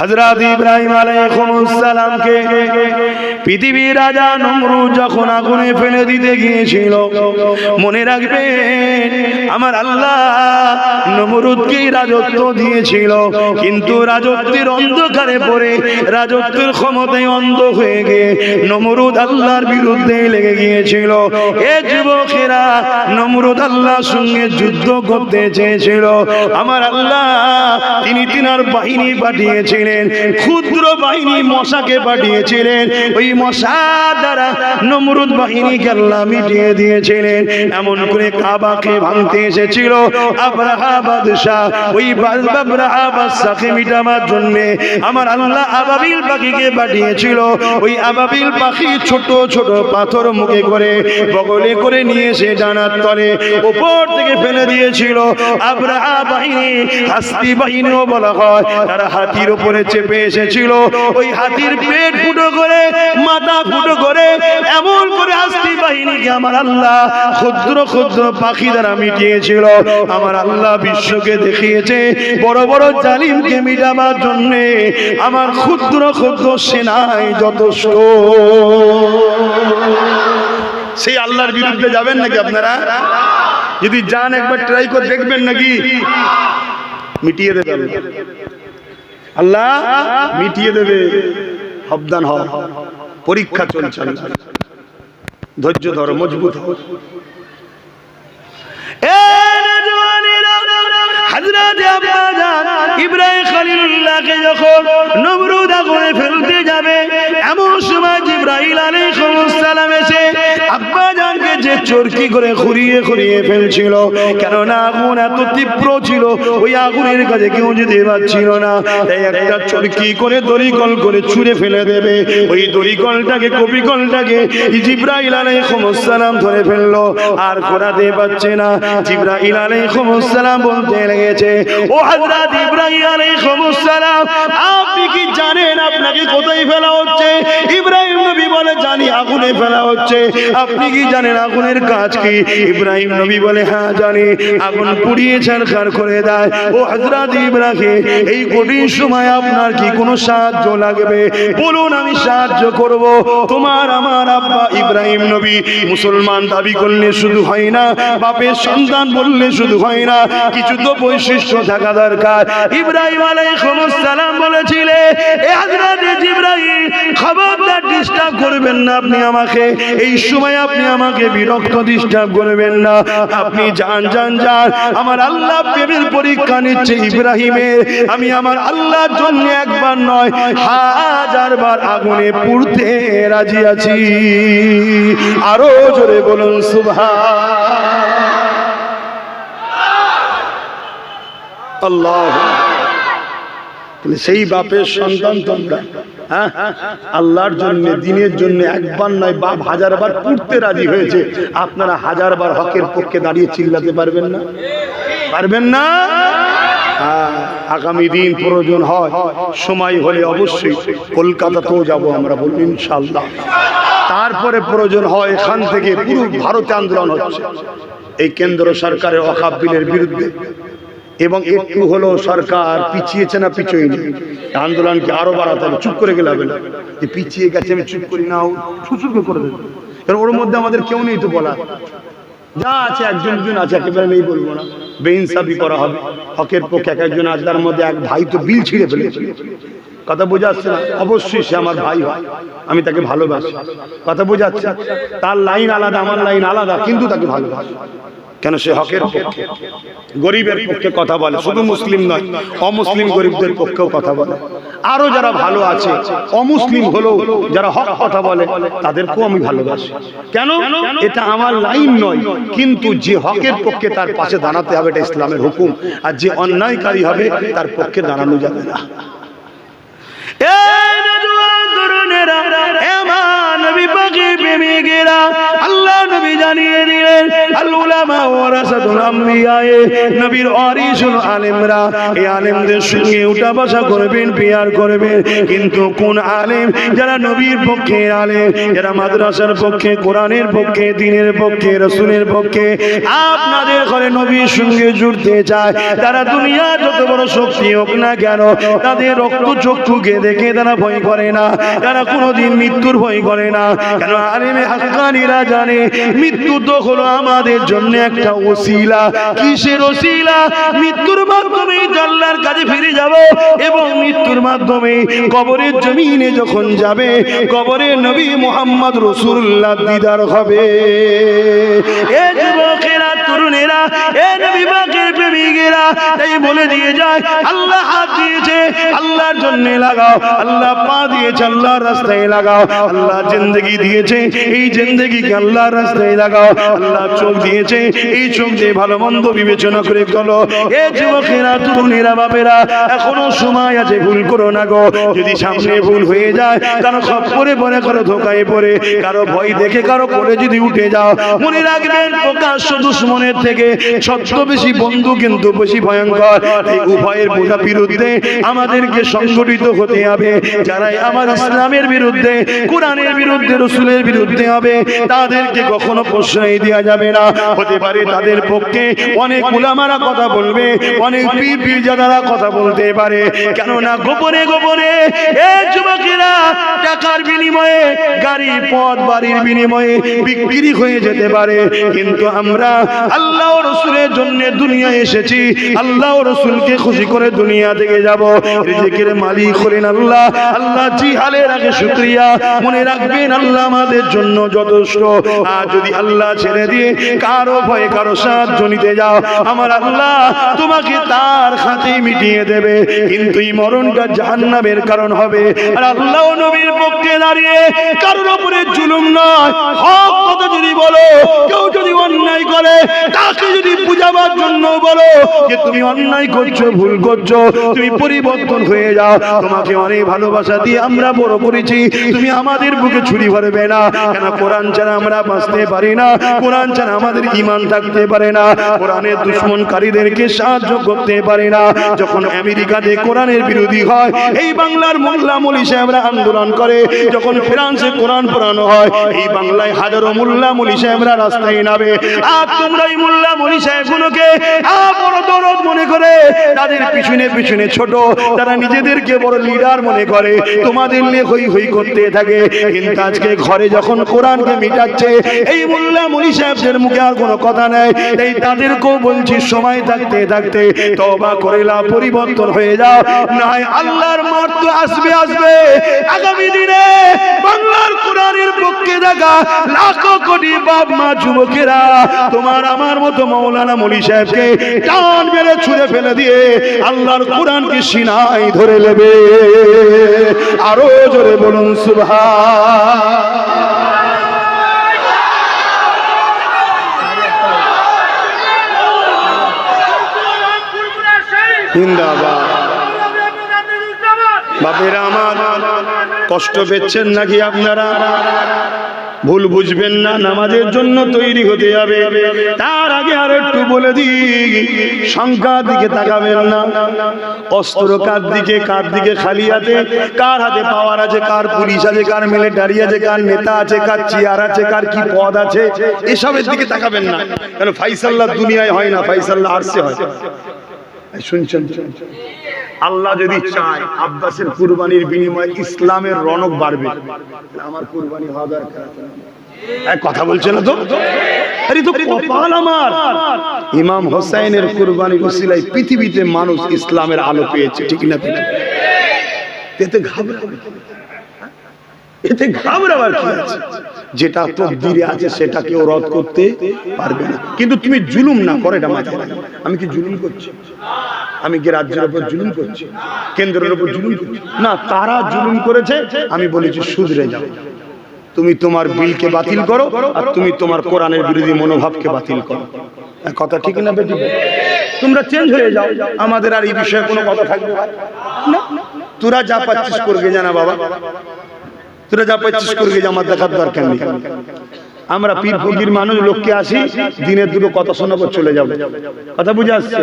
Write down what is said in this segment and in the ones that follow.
হযরত ইব্রাহিম আলাইহিস পৃথিবীর রাজা নমরুদ যখন আগুনে ফেলে দিতে গিয়েছিল, মনে রাখবেন আমার আল্লাহ নমরুদকে রাজত্ব দিয়েছিল। কিন্তু রাজত্বের অন্ধকারে পড়ে, রাজত্বের ক্ষমতায় অন্ধ হয়ে গিয়ে নমরুদ আল্লাহর বিরুদ্ধে লেগে গিয়েছিল। এ যুবকেরা, নমরুদ আল্লাহর সঙ্গে যুদ্ধ করতে চেয়েছিল। আমার আল্লাহ, তিনি তিনার বাহিনী পাঠিয়েছিলেন। ক্ষুদ্র বাহিনী মশাকে পাঠিয়েছিলেন, ওই মশা দ্বারা নমরুদ বাহিনীকে আল্লাহ মিটিয়ে দিয়েছিলেন। এমন করে কাবাকে ভাঙতে এসেছিল। আব্রাহা বাদশাহ, ওই আমার আল্লাহ আবাবিল পাখিকে পাঠিয়েছিল। ওই আবাবিল পাখি ছোট ছোট পাথর মুখে করে বগলে করে নিয়ে এসে জানার তলে উপর থেকে ফেলে দিয়েছিল। বাহিনী, হাস্তি বাহিনীও বলা হয়, তারা হাতির উপরে চেপে এসেছিল। ওই হাতির পেট ফুটো করে, মাথা ফুটো করে, এমন করে হাস্তি বাহিনীকে আমার আল্লাহ ক্ষুদ্র ক্ষুদ্র পাখি দ্বারা মিটিয়েছিল। আমার আল্লাহ বিশ্বকে দেখিয়েছে, বড় বড় জালিমকে মিটাবার জন্য আমার ক্ষুদ্র ক্ষুদ্র সেনায় যথেষ্ট। সেই আল্লাহর বিরুদ্ধে যাবেন নাকি আপনারা? যদি যান, একবার ট্রাই করে দেখবেন নাকি? মিটিয়ে দেবে আল্লাহ। মিটিয়ে দেবে। সাবধান হ পরীক্ষা চলছে ধৈর্য ধর মজবুত ইব্রাহিম খলিলুল্লাহকে যখন চরকি করে খুঁড়িয়ে খুঁড়িয়ে ফেলছিল? কেননা আগুন এত তীব্র ছিল, ওই আগুনের কাছে কেউ যেতে পারছিল না। তাই একটা চরকি করে দড়িকল করে ছুঁড়ে ফেলে দেবে। ওই দড়িকলটাকে কপিকলটাকে জিব্রাইল আলাইহিস সালাম ধরে ফেলল। আর ঘোরাতে পারছে না। জিব্রাইল আলাইহিস সালাম বলতে লেগেছে, ও হযরত ইব্রাহিম আলাইহিস সালাম আপনি কি জানেন আপনাকে কোথায় ফেলা হচ্ছে? ইব্রাহিম নবী বলে, জানি, আগুনে ফেলা হচ্ছে। আপনি কি জানেন আগুনের কাজ কি? ইব্রাহিম নবী বলে হ্যাঁ জানি। আগুন পুড়িয়ে ছারখার করে দেয়। ও হযরত ইব্রাহিম, এই কঠিন সময় আপনার কি কোনো সাহায্য লাগবে? বলুন, আমি সাহায্য করব। তোমার, আমার আব্বা ইব্রাহিম নবী মুসলমান দাবি করলে শুধু হয় না, বাপের সন্তান বললে শুধু হয় না, কিছু তো বৈশিষ্ট্য থাকা দরকার। ইব্রাহিম সালাম বলেছিলে, এ হযরত জিব্রাইল খবরদার ডিস্টার্ব করবেন না আপনি আমাকে। এই সময় আপনি আমাকে বিরক্ত ডিস্টার্ব করবেন না। আপনি যান যান যান। আমার আল্লাহ প্রেমের পরীক্ষা নিচ্ছে ইব্রাহিমের আমি আমার আল্লাহর জন্য একবার নয় আগুনে পুড়তে রাজি আছি। আরও জোরে বলুন, সুবহান। আল্লাহ সেই বাপের সন্তান তোমরা। হ্যাঁ? আল্লাহর জন্য দিনের জন্য একবার নয় বাপ হাজার বার পুড়তে রাজি হয়েছে। আপনারা হাজার বার হকের পক্ষে দাঁড়িয়ে চিল্লাতে পারবেন না? পারবেন না? হ্যাঁ, আগামী দিন প্রয়োজন হয় সময় হলে অবশ্যই কলকাতাতেও যাব আমরা বলব ইনশাল্লাহ তারপরে প্রয়োজন হয় এখান থেকে পুরো ভারতে আন্দোলন হচ্ছে। এই কেন্দ্র সরকারের অখাপ বিলের বিরুদ্ধে। এবং একটু হলো সরকার পিছিয়েছে না পিছিয়ে আন্দোলনকে আরও বাড়াতে হবে। চুপ করে গেলে হবে না। যে পিছিয়ে গেছে, আমি চুপ করি না সুসুর করে দেবে। কারণ ওর মধ্যে আমাদের কেউ নেই তো বলা যা আছে, একজন দুজন আছে, একেবারে নেই বলব না। বেইনসাফি করা হবে। হকের পক্ষে এক একজন আছে, তার মধ্যে এক ভাই তো বিল ছিঁড়ে ফেলেছে। কথা বোঝাচ্ছে না? অবশ্যই সে আমার ভাই হয়। আমি তাকে ভালোবাসি। কথা বোঝাচ্ছে তার লাইন আলাদা, আমার লাইন আলাদা, কিন্তু তাকে ভালোবাসি। কেন সে হকের গরিবের পক্ষে কথা বলে, শুধু মুসলিম নয়, অমুসলিম গরিবদের পক্ষেও কথা বলে। আরও যারা ভালো আছে, অমুসলিম হলেও যারা হক কথা বলে, তাদেরকেও আমি ভালোবাসি। কেন? এটা আমার লাইন নয়, কিন্তু যে হকের পক্ষে তার পাশে দাঁড়াতে হবে, এটা ইসলামের হুকুম। আর যে অন্যায়কারী হবে, তার পক্ষে দাঁড়ানো যাবে না। নবী পাকের প্রেমিকেরা আল্লাহ নবী জানিয়ে দিলেন, আল উলামা ওয়ারাসাতুল আম্বিয়া নবীর আলেমরা, এই আলেমদের সঙ্গে উঠা বসা করবেন বিয়ার করবেন। কিন্তু কোন আলেম যারা নবীর পক্ষে আলেম, যারা মাদ্রাসার পক্ষে, কোরআনের পক্ষে, দিনের পক্ষে, রসুলের পক্ষে, আপনাদের ঘরে নবীর সঙ্গে জুড়তে চায়, তারা দুনিয়া যত বড় শক্তি হোক না কেন, তাদের রক্ত চক্ষুকে দেখে তারা ভয় করে না। তারা কোনোদিন মৃত্যুর ভয় করে না। কেন? আলেমে হাক্কানিরা জানে মৃত্যু তো হলো আমাদের জন্য একটা ওসিলা। কিসের ওসিলা? মৃত্যুর মাধ্যমে আল্লাহর কাছে ফিরে যাব এবং মৃত্যুর মাধ্যমে কবরের জমিনে যখন যাবে কবরে নবী মোহাম্মদ রসুল্লাহ দিদার হবে। এ যুবকেরা তরুণেরা, এ নবী বাকের প্রেমিকেরা, তাই বলে দিয়ে যায়, আল্লাহ হাত দিয়েছে, আল্লাহর জন্য লাগাও, আল্লাহ পা দিয়েছে, আল্লাহর রাস্তায় লাগাও, আল্লাহ জিন্দগি দিয়েছে, এই জিন্দগিকে আল্লাহর রাস্তায় লাগাও, আল্লাহ চোখ দিয়েছে, এই চোখ দিয়ে ভালো মন্দ বিবেচনা করে চলো। এ যুবকেরা, তরুণেরা, বাপেরা, এখনও সময় আছে, ভুল করো না গো। যদি সামনে ভুল হয়ে যায় কারও খপ্পরে পরে কারও ধোকায় কারও ভয় দেখে, কারও করে যদি উঠে যাও, মনে রাখবেন, প্রকাশ্য দুশ্মনের থেকে সত্য বেশি বন্ধু কিন্তু বেশি ভয়ঙ্কর। এই উভয়ের বোঝা বিরুদ্ধে আমাদেরকে সংগঠিত হতে হবে। যারাই আমার ইসলামের বিরুদ্ধে, কোরআনের বিরুদ্ধে, রসুলের বিরুদ্ধে হবে, তাদেরকে কখনো প্রশ্রয় দেওয়া যাবে না। হতে পারে তাদের পক্ষে অনেক উলামারা কথা বলবে, অনেক পীর পীরজাদারা কথা বলতে পারে। কেননা গোপনে গোপনে এ যুবকেরা টাকার বিনিময়ে, গাড়ি, পথ, বাড়ির বিনিময়ে বিক্রি হয়ে যেতে পারে। কিন্তু আমরা আল্লাহ রসুলের জন্য দুনিয়া এসেছি। আল্লাহ রসুলকে খুশি করে দুনিয়া থেকে যাব। রিজিকের মালিক হলেন আল্লাহ। আল্লাহ জি হালের আগে শুক্রিয়া। মনে রাখবেন আল্লাহ আমাদের জন্য যথেষ্ট। আর যদি আল্লাহ ছেড়ে দিয়ে কারও ভয়ে কারও সাহায্য নিতে যাও, আমার আল্লাহ তোমাকে তার খাতে মিটিয়ে দেবে। কিন্তু এই মরণটা জাহান্নামের কারণ হবে। আর আল্লাহ নবীর পক্ষে দাঁড়িয়ে কারোর উপরে জুলুম নয়। হক কথা যদি বলো, কেউ যদি অন্যায় করে তাকে যদি বুঝাবার জন্য বলো যে তুমি অন্যায় করছ, ভুল করছ, তুমি পরিবর্তন হয়ে যাও, তোমাকে অনেক ভালোবাসা দিয়ে আমরা বড় করেছি, তুমি আমাদের বুকে ছুরি ভরবে না। কেন কোরআন ছাড়া আমরা বাঁচতে পারি না? কোরআন ছাড়া আমাদের ইমান থাকতে পারে না। কোরআনের দুশ্মনকারীদেরকে সাহায্য করতে পারে না। যখন আমেরিকাতে কোরআনের বিরোধী হয়, এই বাংলার মোল্লা মলি সাহেবরা আন্দোলন করে। যখন ফ্রান্সে কোরআন পড়ানো হয়, এই বাংলায় হাজারো মোল্লা মলি সাহেবরা রাস্তায় নামে। আর তোমরা এই মোল্লা মলি সাহেবগুলোকে বড় দরদ মনে করে। তাদের পিছনে পিছনে ছোট, তারা নিজেদেরকে বড় লিডার মনে করে। তোমাদের নিয়ে হই হই করতে থাকে। কিন্তু আজকে ঘরে যখন কোরআনকে মিটাচ্ছে, এই মোল্লা মলি সাহেবদের মুখে আর কোনো কথা নেই। তাই তাদেরকেও বলছি, সময় থাকতে থাকতে তবা করে লাও, পরিবর্তন হয়ে যাও। নাই আল্লাহর মার তো আসবে আসবে। আগামী দিনে বাংলার কোরআনের পক্ষে দেখা লাখো কোটি বাপ মা যুবকেরা, তোমার আমার মতো মৌলানা মলি সাহেবকে টান মেরে ছুঁড়ে ফেলে দিয়ে আল্লাহর কোরআনকে সিনাই ধরে নেবে। আরও জোরে বলুন সুভা জিন্দাবাদ। বাপেরা আমার কষ্ট পেচ্ছেন নাকি আপনারা? ভুল বুঝবেন না, নামাজের জন্য তৈরি হতে হবে। তার আগে আর একটু বলে দিই, সংখ্যার দিকে তাকাবেন না। অস্ত্র কার দিকে কার দিকে খালি হাতে কার হাতে পাওয়ার আছে, কার পুলিশ আছে, কার মিলিটারি আছে, কার নেতা আছে, কার চেয়ার আছে, কার কি পদ আছে, এসবের দিকে তাকাবেন না। কেন ফাইসাল্লাহ দুনিয়ায় হয় না ফাইসাল্লাহ আর্সে হয়। শুনছেন? আল্লাহ যদি চায় আব্বাসের কুরবানির বিনিময়ে ইসলামের রনক বাড়বে। আমার কুরবানি হওয়া দরকার কথা বলছে না তো? কপাল আমার। ইমাম হোসাইনের কুরবানির পৃথিবীতে মানুষ ইসলামের আলো পেয়েছে ঠিক না ঠিক? এতে ঘাবড়াবে এতে ঘাবড়াবার কি আছে? যেটা তকদিরে আছে সেটা কেউ রদ করতে পারবে না। কিন্তু তুমি জুলুম না করে এটা মাথায়। আমি কি জুলুম করছি? আমি কি রাজ্যের উপর জুলুম করছি? কেন্দ্রের উপর জুলুম করছি? না তারা জুলুম করেছে আমি বলেছি শুধরে যাও। তুমি তোমার বিলকে বাতিল করো আর তুমি তোমার কোরআনের বিরোধী মনোভাবকে বাতিল করো। কথা ঠিক না বেটি তোমরা চেঞ্জ হয়ে যাও। আমাদের আর এই বিষয়ে কোনো কথা থাকবে না। তোরা যা পাচ্ছিস করবে জানা বাবা। তোরা যা পাচ্ছিস করে গেছে আমার দেখার দরকার নেই। আমরা পীর ফকির মানুষ, লোককে আসি, দিনের দুটো কথা শোনাবো, চলে যাব। কথা বুঝে আসছে?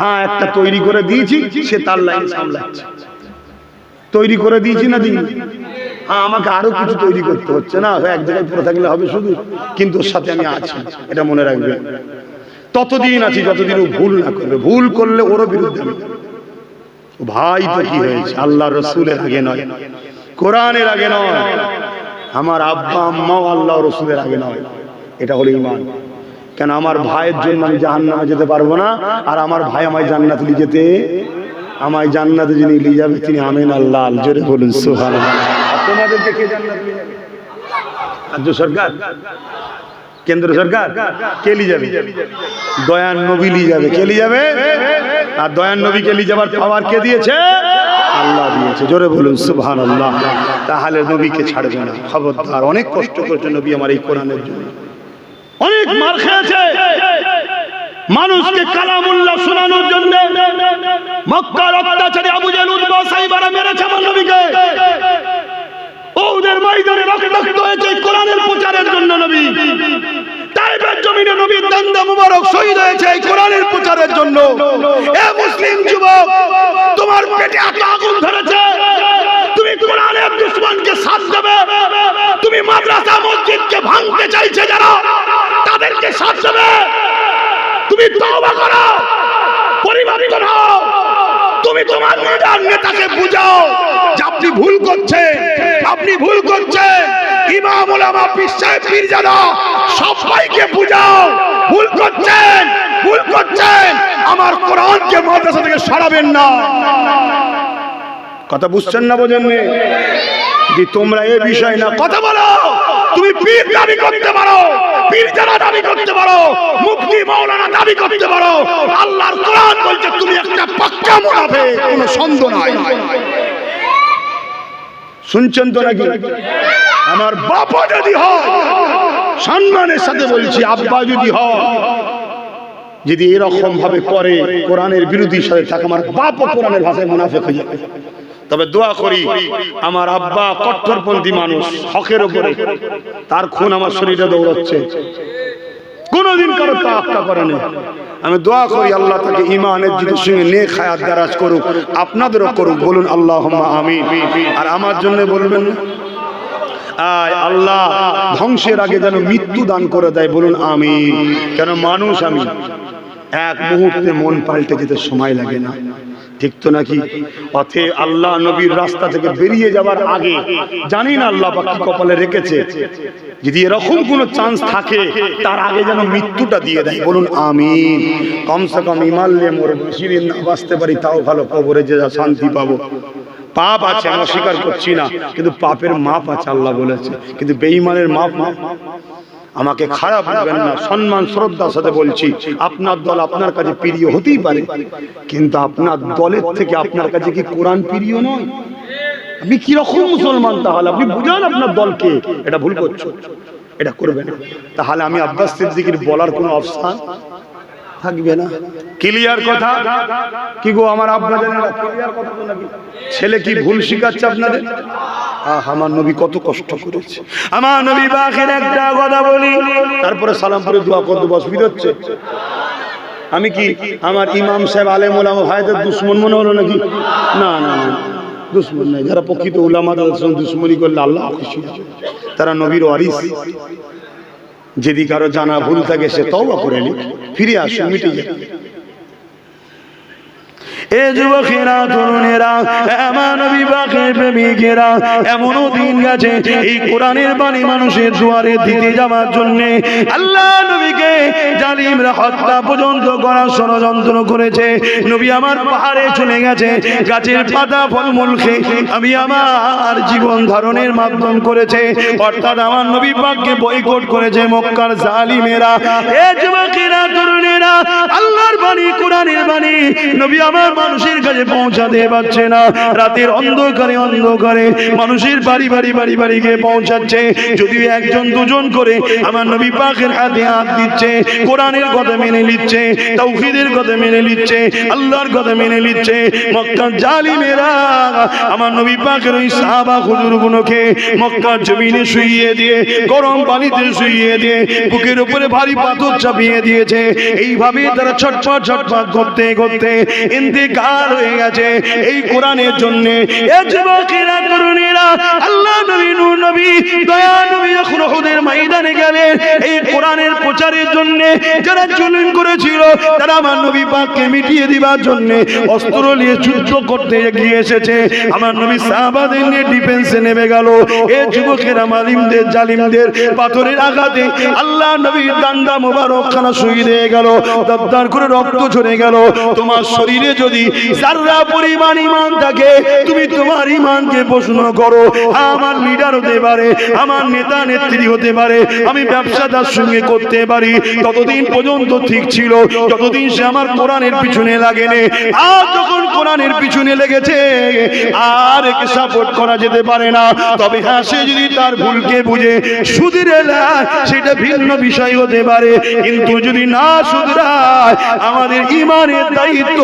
হ্যাঁ একটা তৈরি করে দিয়েছি, সে তার লাইন সামলাচ্ছে। তৈরি করে দিয়েছি না দিন হ্যাঁ আমাকে আরও কিছু তৈরি করতে হচ্ছে না? এক জায়গায় পড়ে থাকলে হবে শুধু, কিন্তু ওর সাথে আমি আছি, এটা মনে রাখবে। ততদিন আছি যতদিন ও ভুল না করবে। ভুল করলে ওরও বিরুদ্ধে ভাই তো কি হয়েছে? আল্লাহ রসুলের আগে নয়। কোরআনের আগে নয়, আমার আব্বা, আম্মাও আল্লাহ রসুলের আগে নয়। এটা হলো ইমান কেন আমার ভাইয়ের জন্য আমি জাহান্নামে যেতে পারব না, আর আমার ভাই আমায় জান্নাত নিয়ে যেতে, আমায় জান্নাতে যিনি নিয়ে যাবে, তিনি আমিন আল্লাহ। জোরে বলুন সুহান রাজ্য সরকার? কেন্দ্র সরকার? কে নিয়ে যাবে? দয়ান নবী নিয়ে যাবে। কে নিয়ে যাবে? আর দয়ান নবীকে নিয়ে যাবার পাওয়ার কে দিয়েছে? আল্লাহ দিয়েছে। জোরে বলুন সুবহান আল্লাহ তাহলে নবীকে ছাড়বে না। খবরদার, অনেক কষ্ট করেছে নবী আমার এই কোরআনের জন্য। অনেক মার খেয়েছে। মানুষকে কালামুল্লাহ শোনানোর জন্য মক্কার অত্যাচারী আবু জাহেল উদ্বা সাইবারা মেরেছে আমার নবীকে। ওদের ময়দানে রক্তাক্ত হয়েছে কোরআনের প্রচারের জন্য নবী। তাইবের জমিনে নবীর দান্দা মুবারক শহীদ হয়েছে এই কোরআনের প্রচারের জন্য। এ মুসলিম যুবক তোমার পেটে এত আগুন ধরেছে তুমি কোরআনের দুশ্মনকে সাথ দেবে তুমি মাদ্রাসা মসজিদকে ভাঙতে চাইছে যারা তাদেরকে সাথ দেবে। তুমি তওবা করো পরিবর্তন হও। তুমি তোমার লিডার নেতাকে বুঝাও যে আপনি ভুল করছে আপনি ভুল করছেন। ইমাম ওলামা বিশ্বায় ফির জানা সবাইকে বুঝাও, ভুল করছেন ভুল করছেন। আমার কোরআনকে মাদ্রাসা থেকে সরাবেন না। কথা বুঝছেন না বোঝেন যে তোমরা এ বিষয় না কথা বলো, তুমি পীর দাবি করতে পারো পীর যারা দাবি করতে পারো, মুফতি মাওলানা দাবি করতে পারো, আল্লাহর কোরআন বলছে তুমি একটা পাক্কা মুনাফে কোনো সন্দেহ নাই। শুনছেন তো নাকি? আমার বাবা যদি হয়, সম্মানের সাথে বলছি, আব্বা যদি হয়, যদি এরকম ভাবে করে কোরআনের বিরোধীর সাথে থাকে, আমার বাপও কোরআনের ভাষায় মুনাফেক হয়ে যাবে। তবে দোয়া করি, আমার আব্বা কট্টরপন্থী মানুষ, হকের উপরে। তার খুন আমার শরীরে দৌড়াচ্ছে। কোনোদিন কারও তাক্কা করেনি। আমি দোয়া করি আল্লাহ তাকে ইমানের জিতের সঙ্গে নে খায়াত দারাজ করুক, আপনাদেরও করুক, বলুন আল্লাহ আমি আর আমার জন্য বলবেন না? আল্লাহ, ধ্বংসের আগে যেন মৃত্যু দান করে দেয়, বলুন আমি কেন মানুষ আমি, এক মুহূর্তে মন পাল্টে যেতে সময় লাগে না। ঠিক তো নাকি? অথে আল্লাহ নবীর রাস্তা থেকে বেরিয়ে যাওয়ার আগে জানি না আল্লাহ পাক কি কপালে রেখেছে? যদি এরকম কোনো চান্স থাকে, তার আগে যেন মৃত্যুটা দিয়ে দেয়। বলুন, আমিন। কমসে কম ইমাল্লে মোর বেশি দিন না বাঁচতে পারি, তাও ভালো কবরে যে যা শান্তি পাবো। পাপ আছে আমি অস্বীকার করছি না, কিন্তু পাপের মাপ আছে, আল্লাহ বলেছে। কিন্তু বেঈমানের মাপ মাপ আমাকে খারাপ ভাবেন না, সম্মান, শ্রদ্ধার সাথে বলছি। আপনার দল আপনার কাছে প্রিয় হতেই পারে, কিন্তু আপনার দলের থেকে আপনার কাছে কি কোরআন প্রিয় নয়? আপনি কীরকম মুসলমান তাহলে? আপনি বুঝান আপনার দলকে। এটা ভুল করছ। এটা করবে না। তাহলে আমি আব্বাস সিদ্দিকির বলার কোনো অপশন থাকবে না। ক্লিয়ার কথা? কি গো আমার আপনাদের ক্লিয়ার কথা তো নাকি? ছেলে কি ভুল শিখাচ্ছে আপনাদের? আহ আমার নবী কত কষ্ট করেছে। আমার নবী বাখের একটা কথা বলি। তারপরে সালাম করে দোয়া করতে অসুবিধা হচ্ছে। আমি কি আমার ইমাম সাহেব আলেম ওলামা ভাইদের দুশ্মন মনে হলো নাকি? না না না দুশ্মন নাই। যারা প্রকৃত উলামা তাদের সঙ্গে দুশ্মনী করলে আল্লাহ খুশি। তারা নবীর ওয়ারিস। যদি কারও জানা ভুল থাকে সে তওবা করে নি ফিরে আসুন মিটে যাবে এ যুবকেরা, তরুণেরা এমন বিবাহের প্রেমিকেরা, এমনও দিন গেছে, এই কোরআনের বাণী মানুষের দুয়ারে দিতে যাওয়ার জন্য আল্লাহ নবীকে জালিমরা হত্যা পর্যন্ত করার ষড়যন্ত্র করেছে। নবী আমার পাহাড়ে চলে গেছে, গাছের পাতা ফলমূল খেয়ে আমি আমার জীবন ধারণের মাধ্যম করেছে। অর্থাৎ আমার নবী পাককে বয়কট করেছে মক্কার জালিমেরা। এ যুবকেরা, তরুণেরা, আল্লাহর বাণী, কোরআনের বাণী, নবী আমার মানুষের কাছে পৌঁছাতে পারছে না। রাতের অন্ধকারে অন্ধকারে মানুষের বাড়ি বাড়ি বাড়ি বাড়ি গিয়ে পৌঁছাচ্ছে। যদিও একজন দুজন করে আমার নবী পাকের হাতে হাত দিচ্ছে, কোরআনের কথা মেনে নিচ্ছে তৌহিদের কথা মেনে নিচ্ছে, আল্লাহর কথা মেনে নিচ্ছে, মক্কার জালিমেরা আমার নবী পাকের ওই সাহাবা হুজুরগুলোকে মক্কার জমিনে শুইয়ে দিয়ে, গরম পানিতে শুইয়ে দিয়ে, বুকের উপরে ভারী পাথর চাপিয়ে দিয়েছে। এইভাবে তারা ছটফট ছটফট করতে করতে ইন্তেকাল হয়ে গেছে। এই কোরআনের জন্য আল্লাহ নবী, নূর নবী, দয়া নবী ময়দানে গেলেন, এই কোরআনের প্রচারের জন্য যারা জুলুম করেছিল, তারা আমার নবী পাককে মিটিয়ে দিবার জন্য অস্ত্র নিয়ে যুদ্ধ করতে এসেছে। আমার নবী সাহাবাদের নিয়ে ডিফেন্সে নেমে গেল। যুবকেরা মালিমদের, জালিমদের পাথরের আঘাতে আল্লাহ নবীর দান্দা মোবারক খানা দিয়ে গেল দবদার করে রক্ত ঝরে গেল। তোমার শরীরে যদি যারা পরিমাণ ইমান থাকে, তুমি তোমার ইমানকে প্রশ্ন করো। আমার লিডার হতে পারে, আমার নেতা নেত্রী হতে পারে, আমি ব্যবসাদার সঙ্গে করতে পারি। ততদিন পর্যন্ত ঠিক ছিল, যতদিন সে আমার কোরআনের পিছনে লাগেনি, আর যখন কোরআনের পিছনে লেগেছে, আর একে সাপোর্ট করা যেতে পারে না। তবে হ্যাঁ সে যদি তার ভুলকে বুঝে, সুদিরে সেটা ভিন্ন বিষয় হতে পারে। কিন্তু যদি না সুধরায় আমাদের ইমানের দায়িত্ব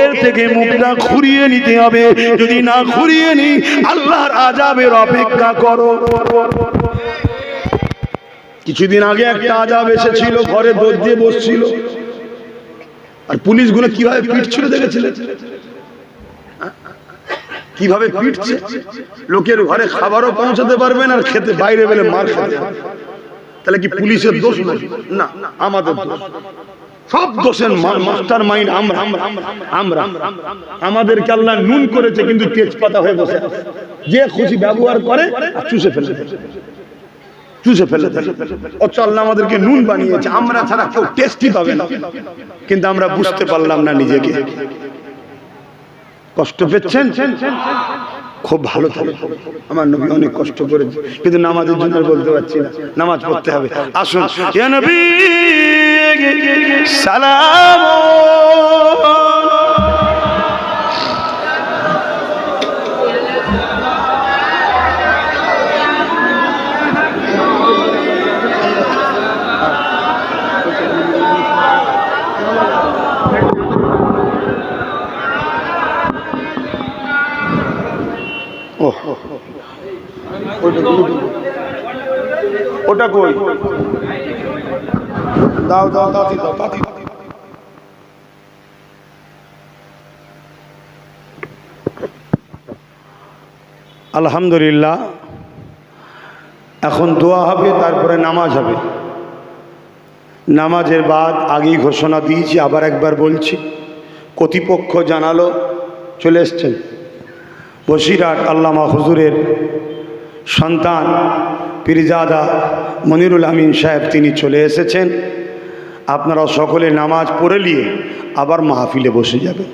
এর থেকে মুখটা ঘুরিয়ে নিতে হবে। যদি না ঘুরিয়ে নি আল্লাহর আজাবের অপেক্ষা করো। কিছুদিন আগে একটা আজাব এসেছিল, ঘরে দোষ দিয়ে বসছিল। আর পুলিশগুলো কীভাবে পিটছিল দেখেছিলেন কীভাবে পিটছে লোকের ঘরে খাবারও পৌঁছাতে পারবেন আর খেতে বাইরে বেলে মার খেতে। তাহলে কি পুলিশের দোষ না, আমাদের দোষ। সব দোষের মাস্টার মাইন্ড আমরা। আমরা। আমাদেরকে আল্লাহ নুন করেছে, কিন্তু তেজপাতা হয়ে বসে যে খুশি ব্যবহার করে চুষে ফেলে চুষে ফেলে। অথচ আল্লাহ আমাদেরকে নুন বানিয়েছে। আমরা ছাড়া কেউ টেস্টই পাবে না। কিন্তু আমরা বুঝতে পারলাম না নিজেকে। কষ্ট পেচ্ছেন খুব ভালো থাকে আমার নবী অনেক কষ্ট করেছে, কিন্তু নামাজের জন্য বলতে পারছি না। নামাজ পড়তে হবে। আসুন। সালাম। কই? দাও দাও দাও দাও দাও আলহামদুলিল্লাহ, এখন দোয়া হবে, তারপরে নামাজ হবে। নামাজের বাদ আগেই ঘোষণা দিয়েছি, আবার একবার বলছি। কর্তৃপক্ষ জানালো, চলে এসছেন। বসিরহাট আল্লামা হুজুরের সন্তান। পিরজাদা মনিরুল আমিন সাহেব তিনি চলে এসেছেন। আপনারা সকলে নামাজ পড়ে নিয়ে আবার মাহফিলে বসে যাবে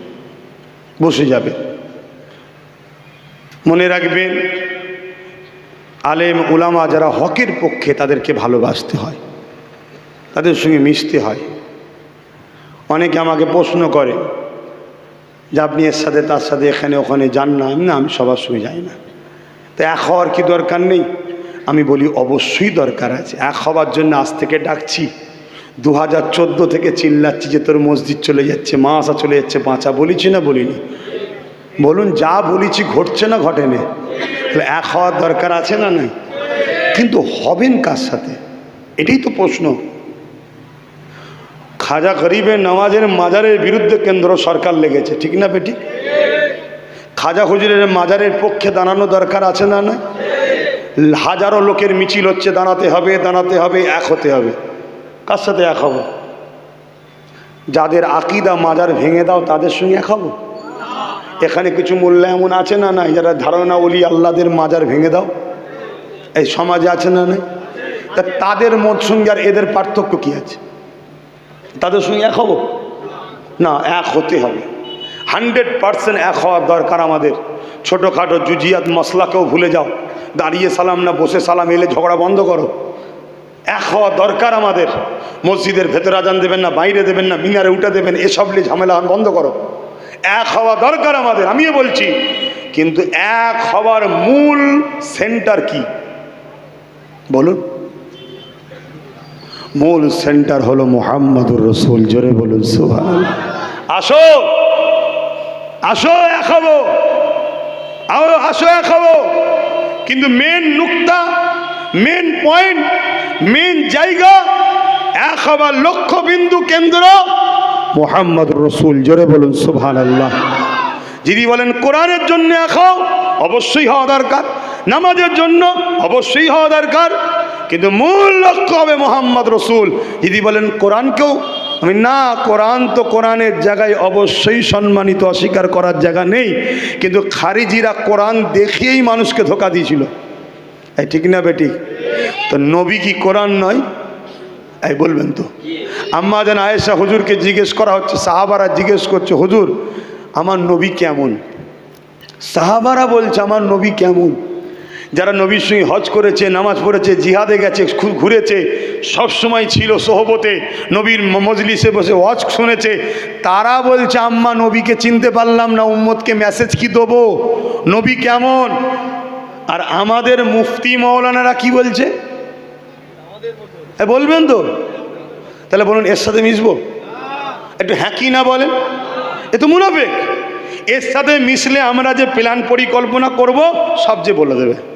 বসে যাবে মনে রাখবেন, আলেম, উলামা যারা হকের পক্ষে তাদেরকে ভালোবাসতে হয়, তাদের সঙ্গে মিশতে হয়। অনেকে আমাকে প্রশ্ন করে যে আপনি এর সাথে তার সাথে এখানে ওখানে যান না? আমি না, আমি সবার সঙ্গে যাই না। তো এক হওয়ার কি দরকার নেই? আমি বলি, অবশ্যই দরকার আছে। এক হওয়ার জন্য আজ থেকে ডাকছি। দু হাজার চোদ্দ থেকে চিল্লাচ্ছি যে তোর মসজিদ চলে যাচ্ছে মা আসা চলে যাচ্ছে পাঁচা বলেছি না, বলিনি। বলুন, যা বলেছি ঘটছে না ঘটেনি? তাহলে এক হওয়ার দরকার আছে না নাই? কিন্তু হবেন কার সাথে? এটাই তো প্রশ্ন। খাজা গরিবের নামাজের মাজারের বিরুদ্ধে কেন্দ্র সরকার লেগেছে, ঠিক না বেটি খাজা হুজুরের মাজারের পক্ষে দাঁড়ানো দরকার আছে না না হাজারো লোকের মিছিল হচ্ছে, দাঁড়াতে হবে দাঁড়াতে হবে, এক হতে হবে। কার সাথে এক হব? যাদের আকিদা মাজার ভেঙে দাও, তাদের সঙ্গে এক হব? এখানে কিছু মূল্য এমন আছে না নাই, যারা ধারণা বলি আল্লাদের মাজার ভেঙে দাও? এই সমাজে আছে না নাই? তা তাদের মত সঙ্গে আর এদের পার্থক্য কি আছে? তাদের সঙ্গে এক হব? না, এক হতে হবে। হান্ড্রেড পারসেন্ট এক হওয়ার দরকার আমাদের। ছোটোখাটো জুজিয়াত মশলাকেও ভুলে যাও। দাঁড়িয়ে সালাম না, বসে সালাম, এলে ঝগড়া বন্ধ করো। এক হওয়া দরকার আমাদের। মসজিদের ভেতরে আজান দেবেন না, বাইরে দেবেন না, মিনারে উঠে দেবেন, এসব নিয়ে ঝামেলা বন্ধ করো। এক হওয়া দরকার আমাদের, আমিও বলছি। কিন্তু এক হওয়ার মূল সেন্টার কি? বলুন। মূল সেন্টার হলো মোহাম্মদুর রসুল, জোরে বলুন সুভান আসো! আসো, এক হব। আসো, এক হব। কিন্তু মেন নুক্তা মেন পয়েন্ট মেন জায়গা, এক হবার লক্ষ্য বিন্দু কেন্দ্র মোহাম্মদ রসুল। জোরে বলুন সুভান আল্লাহ যদি বলেন, কোরআনের জন্য এক অবশ্যই হওয়া দরকার। নামাজের জন্য অবশ্যই হওয়া দরকার। কিন্তু মূল লক্ষ্য হবে মোহাম্মদ রসুল। যদি বলেন, কোরআনকেও আমি না, কোরআন তো কোরআনের জায়গায় অবশ্যই সম্মানিত, অস্বীকার করার জায়গা নেই। কিন্তু খারিজিরা কোরআন দেখিয়েই মানুষকে ধোকা দিয়েছিল। এই ঠিক না বেটি? তো নবী কি কোরআন নয়? এই বলবেন তো। আম্মা যেন আয়েশা হুজুরকে জিজ্ঞেস করা হচ্ছে, সাহাবারা জিজ্ঞেস করছে, হুজুর, আমার নবী কেমন? সাহাবারা বলছে, আমার নবী কেমন? যারা নবীর সঙ্গে হজ করেছে, নামাজ পড়েছে, জিহাদে গেছে ঘুরেছে, সব সময় ছিল সোহবতে। নবীর মজলিসে বসে হজ শুনেছে। তারা বলছে, আম্মা, নবীকে চিনতে পারলাম না, উম্মতকে মেসেজ কি দেবো? নবী কেমন? আর আমাদের মুফতি মৌলানারা কি বলছে? বলবেন তো? তাহলে বলুন, এর সাথে মিশবো? একটু হ্যাঁ কি না বলেন? এ তো মুনাফেক। এর সাথে মিশলে আমরা যে প্ল্যান পরিকল্পনা করব, সব যে বলে দেবে।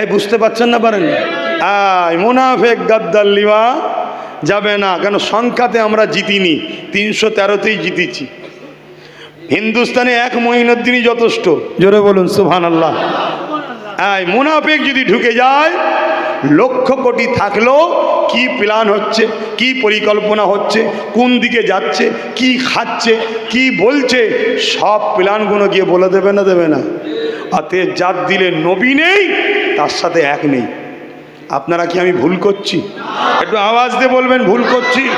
এই বুঝতে পারছেন না পারেন আয়, মুনাফেক গাদ্দার লিবা যাবে না, কেন সংখ্যাতে আমরা জিতিনি, তিনশো তেরোতেই জিতেছি। হিন্দুস্তানে এক মহিনুদ্দিনই যথেষ্ট। জোরে বলুন সুহান আল্লাহ এই মুনাফেক যদি ঢুকে যায়, লক্ষ কোটি থাকলেও কি প্ল্যান হচ্ছে, কি পরিকল্পনা হচ্ছে, কোন দিকে যাচ্ছে, কি খাচ্ছে, কি বলছে, সব প্ল্যানগুলো গিয়ে বলে দেবে না দেবে না। অতএব যার দিলে নবী নেই তার সাথে এক নেই। আপনারা কি আমি ভুল করছি? একটু আওয়াজ দিয়ে বলবেন, ভুল করছি।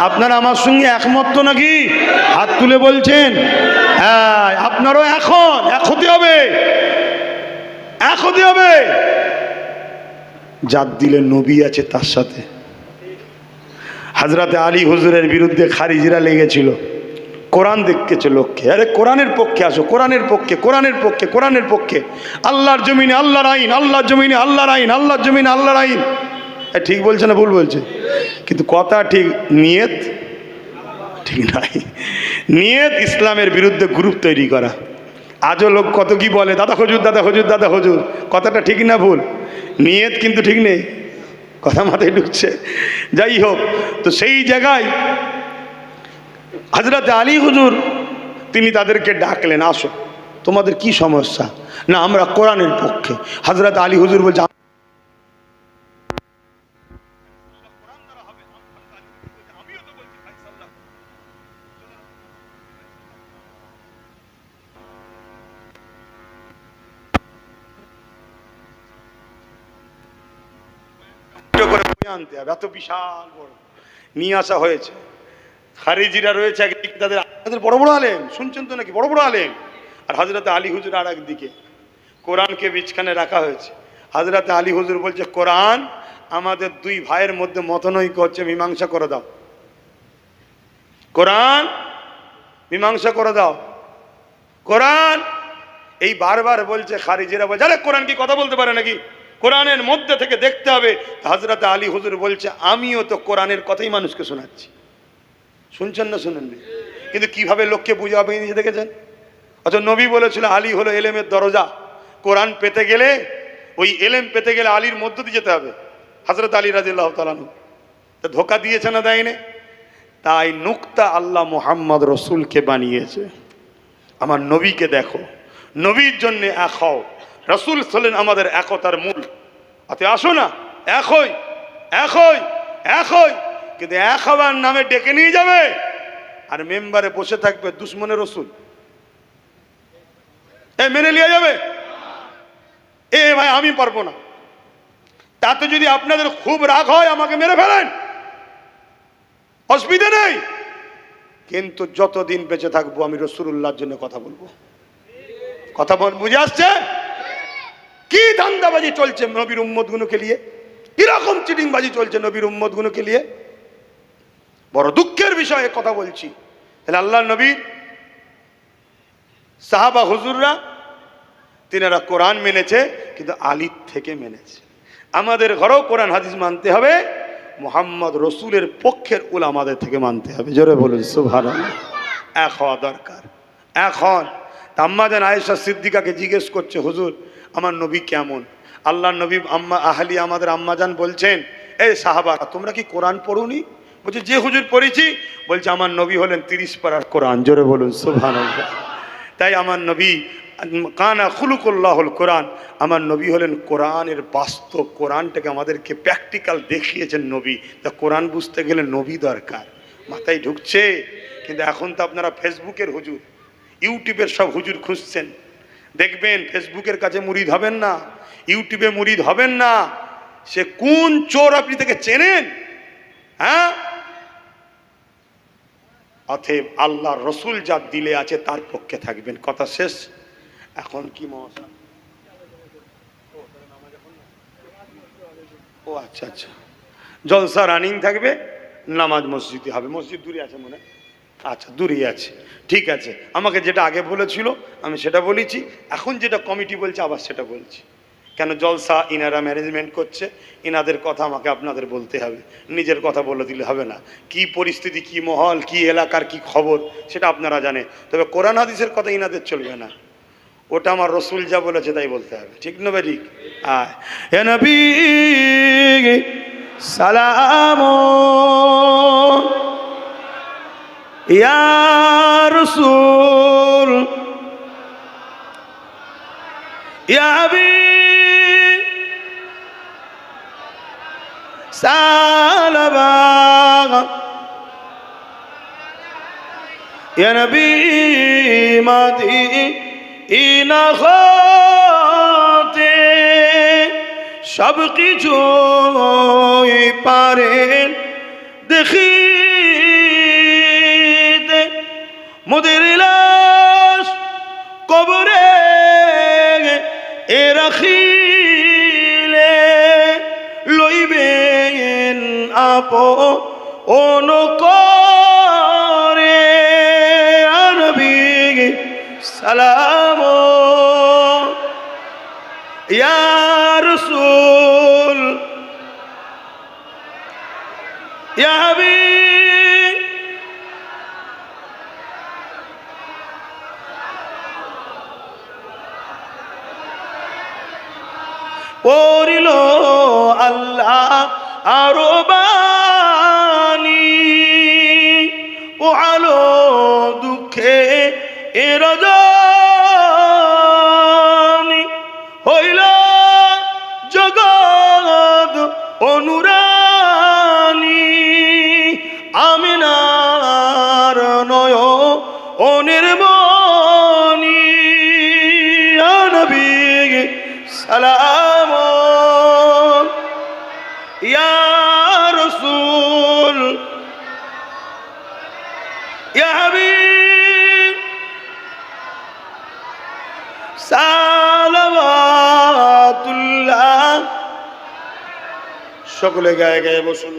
আপনারা আমার সঙ্গে একমত তো নাকি? হাত তুলে বলছেন। হ্যাঁ আপনারও এখন এক হতে হবে। এক হতে হবে। যার দিলে নবী আছে তার সাথে। হাজরাতে আলী হুজুরের বিরুদ্ধে খারিজিরা লেগেছিল। কোরআন দেখতেছে লোককে আরে কোরআনের পক্ষে আসো, কোরআনের পক্ষে কোরআনের পক্ষে কোরআনের পক্ষে। আল্লাহর জমিনে আল্লাহর আইন, আল্লাহর জমিনে আল্লাহর আইন, আল্লাহর জমিনে আল্লাহর আইন। ঠিক বলছে না ভুল বলছে? কিন্তু কথা ঠিক, নিয়ত ঠিক নাই। নিয়ত ইসলামের বিরুদ্ধে গ্রুপ তৈরি করা। আজও লোক কত কি বলে, দাদা হজুর দাদা হজুর দাদা হজুর, কথাটা ঠিক না ভুল? নিয়ত কিন্তু ঠিক নেই। কথা মাথায় ঢুকছে। যাই হোক, তো সেই জায়গায় হাজরাতে আলী হুজুর, তিনি তাদেরকে ডাকলেন, আসো, তোমাদের কি সমস্যা? না, আমরা কোরআনের পক্ষে। হাজরাতে আলী হুজুর বলছে আনতে হবে, এত বিশাল বড়। নিয়ে আসা হয়েছে। খারিজিরা রয়েছে একদিকে, তাদের তাদের বড় বড় আলেম, শুনছেন তো নাকি? বড় বড় আলেম। আর হাজরাতে আলী হুজুর আর একদিকে। কোরআনকে বিছখানে রাখা হয়েছে। হাজরাতে আলী হুজুর বলছে, কোরআন আমাদের দুই ভাইয়ের মধ্যে মতনৈক্য হচ্ছে, মীমাংসা করে দাও। কোরআন মীমাংসা করে দাও। কোরআন এই বারবার বলছে, খারিজিরা বলছে, আরে কোরআন কি কথা বলতে পারে নাকি? কোরআনের মধ্যে থেকে দেখতে হবে। হাজরাতে আলী হুজুর বলছে, আমিও তো কোরআনের কথাই মানুষকে শোনাচ্ছি। শুনছেন না শুনেননি? কিন্তু কীভাবে লোককে বুঝাবে নিজে দেখেছেন? অথচ নবী বলেছিল, আলী হলো এলেমের দরজা। কোরআন পেতে গেলে, ওই এলেম পেতে গেলে আলীর মধ্য দিয়ে যেতে হবে। হজরত আলী রাজিল্লাহ তালানু তা ধোকা দিয়েছে না দেয়নি? তাই নুক্তা আল্লাহ মোহাম্মদ রসুলকে বানিয়েছে। আমার নবীকে দেখো। নবীর জন্য এক হও। রসুল হলেন আমাদের একতার মূল। অত আসো না। এক হই। এক হই। এক হই। কিন্তু এক হবার নামে ডেকে নিয়ে যাবে। আর মেম্বারে বসে থাকবে দুশ্মনের রসুল। এ মেনে নিয়ে যাবে? এ ভাই, আমি পারব না। তাতে যদি আপনাদের খুব রাগ হয়, আমাকে মেরে ফেলেন। অসুবিধা নেই। কিন্তু যতদিন বেঁচে থাকব, আমি রসুল্লাহর জন্য কথা বলব। কথা বল, বুঝে আসছে? কি ধান্দাবাজি চলছে নবীর উম্মত গুলোকে নিয়ে? কীরকম চিটিংবাজি চলছে নবীর উম্মত গুলোকে নিয়ে? বড় দুঃখের বিষয়ে কথা বলছি। তাহলে আল্লাহ নবী, সাহাবা হুজুররা, তিনারা কোরআন মেনেছে, কিন্তু আলীর থেকে মেনেছে। আমাদের ঘরেও কোরআন হাদিস মানতে হবে, মোহাম্মদ রসুলের পক্ষের উল আমাদের থেকে মানতে হবে। জোরে বলুন সুভান এক হওয়া দরকার। এখন আম্মাজান আয়েশা সিদ্দিকাকে জিজ্ঞেস করছে, হুজুর, আমার নবী কেমন? আল্লাহ নবী আম্মা আহলি আমাদের আম্মাজান বলছেন এই সাহাবা তোমরা কি কোরআন পড়ুনি? বলছে, যে হুজুর পড়েছি। বলছে, আমার নবী হলেন তিরিশ পাড়ার কোরআন। জোরে বলুন সুভান তাই আমার নবী, কানা খুলুকুল্লাহুল কোরআন। আমার নবী হলেন কোরআনের বাস্তব কোরআনটাকে আমাদেরকে প্র্যাকটিক্যাল দেখিয়েছেন নবী। তা কোরআন বুঝতে গেলে নবী দরকার। মাথায় ঢুকছে? কিন্তু এখন তো আপনারা ফেসবুকের হুজুর। ইউটিউবের সব হুজুর খুঁজছেন। দেখবেন ফেসবুকের কাছে মুরিদ হবেন না। ইউটিউবে মুরিদ হবেন না। সে কোন চোর আপনি থেকে চেনেন? হ্যাঁ? অতএব আল্লাহ রসুল যা দিলে আছে তার পক্ষে থাকবেন। কথা শেষ। এখন কি মশা ও আচ্ছা আচ্ছা। জলসা রানিং থাকবে, নামাজ মসজিদে হবে। মসজিদ দূরে আছে মনে? আচ্ছা দূরেই আছে। ঠিক আছে। আমাকে যেটা আগে বলেছিল, আমি সেটা বলেছি। এখন যেটা কমিটি বলছে, আবার সেটা বলছি। কেন জলসা ইনারা ম্যানেজমেন্ট করছে? ইনাদের কথা আমাকে আপনাদের বলতে হবে। নিজের কথা বলে দিলে হবে না। কি পরিস্থিতি, কি মহল, কি এলাকার কি খবর, সেটা আপনারা জানে তবে কোরআন হাদিসের কথা ইনাদের চলবে না। ওটা আমার রসুল যা বলেছে তাই বলতে হবে। ঠিক না ভাই, ঠিক? নবী, সালাম। রসুল। ইয়া ইয়া নবী মাদি ইনা হতে সব কিছু পারেন দেখি মোদের লাশ কবরে এ রাখিলে আপ অনুকরে আনবি সালাম। ইয়া রসুল ইয়া হাবিব। পড়িল আল্লাহ আরও এ রজনী হইল জগৎ অনুরানী আমিনার নয় অনির্মণী। নবী সকলে গায়ে গায়ে বসুন।